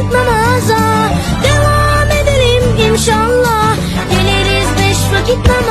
vakit namaza Devam edelim inşallah. Geliriz beş vakit namaza